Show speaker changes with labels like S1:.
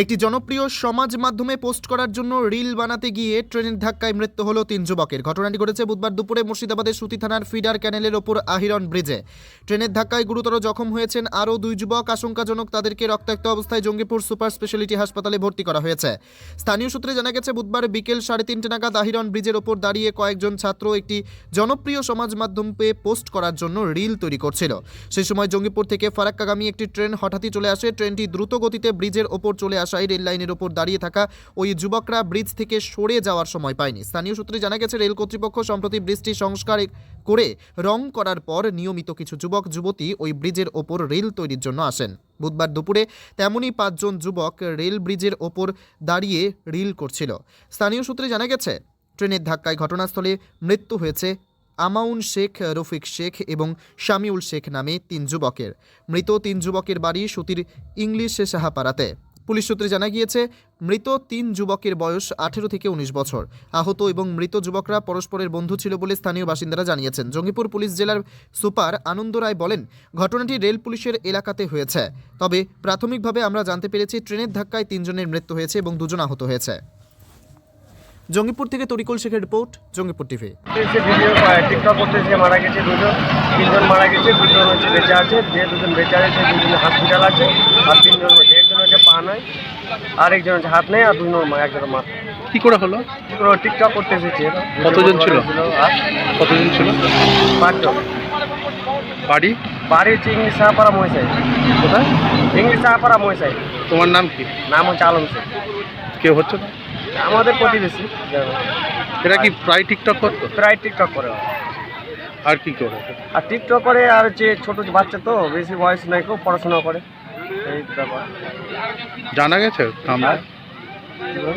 S1: একটি জনপ্রিয় সমাজ মাধ্যমে পোস্ট করার জন্য রিল বানাতে গিয়ে ট্রেনের ধাক্কায় মৃত্যু হলো তিন যুবকের। ঘটনাটি ঘটেছে বুধবার দুপুরে মুর্শিদাবাদের সুতি থানার ফিডার ক্যানেলের ওপর আহিরন ব্রিজে। ট্রেনের ধাক্কায় গুরুতর জখম হয়েছেন আরও দুই যুবক। আশঙ্কাজনক তাদেরকে রক্তাক্ত অবস্থায় জঙ্গিপুর সুপার স্পেশালিটি হাসপাতালে ভর্তি করা হয়েছে। স্থানীয় সূত্রে জানা গেছে, বুধবার বিকেল সাড়ে তিনটে নাগাদ আহিরন ব্রিজের ওপর দাঁড়িয়ে কয়েকজন ছাত্র একটি জনপ্রিয় সমাজ মাধ্যমে পোস্ট করার জন্য রিল তৈরি করছিল। সেই সময় জঙ্গিপুর থেকে ফারাক্কাগামী একটি ট্রেন হঠাৎই চলে আসে। ট্রেনটি দ্রুত গতিতে ব্রিজের ওপর চলে আসায় রেল লাইনের ওপর দাঁড়িয়ে থাকা ওই যুবকরা ব্রিজ থেকে সরে যাওয়ার সময় পায়নি। স্থানীয় সূত্রে জানা গেছে, রেল কর্তৃপক্ষ সম্প্রতি ব্রিজটি সংস্কার করে রং করার পর নিয়মিত কিছু যুবক, যুবতী ওই ব্রিজের ওপর রেল তৈরির জন্য আসেন। বুধবার দুপুরে তেমনই পাঁচজন যুবক রেল ব্রিজের ওপর দাঁড়িয়ে রিল করছিল। স্থানীয় সূত্রে জানা গেছে, ট্রেনের ধাক্কায় ঘটনাস্থলে মৃত্যু হয়েছে আমাউন শেখ, রফিক শেখ এবং শামিউল শেখ নামে তিন যুবকের। মৃত তিন যুবকের বাড়ি সুতির ইংলিশ সাহাপাড়াতে পুলিশ সূত্রে জানা গিয়েছে, মৃত তিন যুবকের বয়স আঠেরো থেকে উনিশ বছর। আহত এবং মৃত যুবকরা পরস্পরের বন্ধু ছিল বলে স্থানীয় বাসিন্দারা জানিয়েছেন। জঙ্গিপুর পুলিশ জেলার সুপার আনন্দ রায় বলেন, ঘটনাটি রেল পুলিশের এলাকাতে হয়েছে। তবে প্রাথমিকভাবে আমরা জানতে পেরেছি, ট্রেনের ধাক্কায় তিনজনের মৃত্যু হয়েছে এবং দুজন আহত হয়েছে। জঙ্গিপুর থেকে তরিকুল শেখের রিপোর্ট, জঙ্গিপুর টিভি।
S2: মারা গেছে দুজন। তিনজন মারা গেছে, দুজন বেঁচে আছে। যে দুজন বেঁচে আছে দুজন আছে। আর তিনজন হচ্ছে একজন হচ্ছে পা নাই আর একজন হচ্ছে হাত নেই আর দুজন একজন মাথা।
S3: কি করে হলো?
S2: পুরো টিকটক করতে এসেছে এরা।
S3: কতজন ছিল?
S2: আর?
S3: কতজন ছিল?
S2: পাঁচজন।
S3: বাড়ি?
S2: বাড়ি হচ্ছে ইংলিশ সাহাপাড়া মহিষাই।
S3: কোথায়?
S2: ইংলিশ সাহাপাড়া মহিষাই।
S3: তোমার নাম কি?
S2: নাম হচ্ছে আলম শেখ
S3: কে হচ্ছে না?
S2: আমাদের প্রতিবেশী।
S3: এরা কি প্রায় টিকটক করতো?
S2: প্রায় টিকটক করে। ওরা।
S3: আর কি করে?
S2: আর টিকটক করে আর হচ্ছে ছোট বাচ্চা তো বেশি বয়স নাই কেউ পড়াশোনা করে।
S3: জানা গেছে আমরা
S2: কি বল?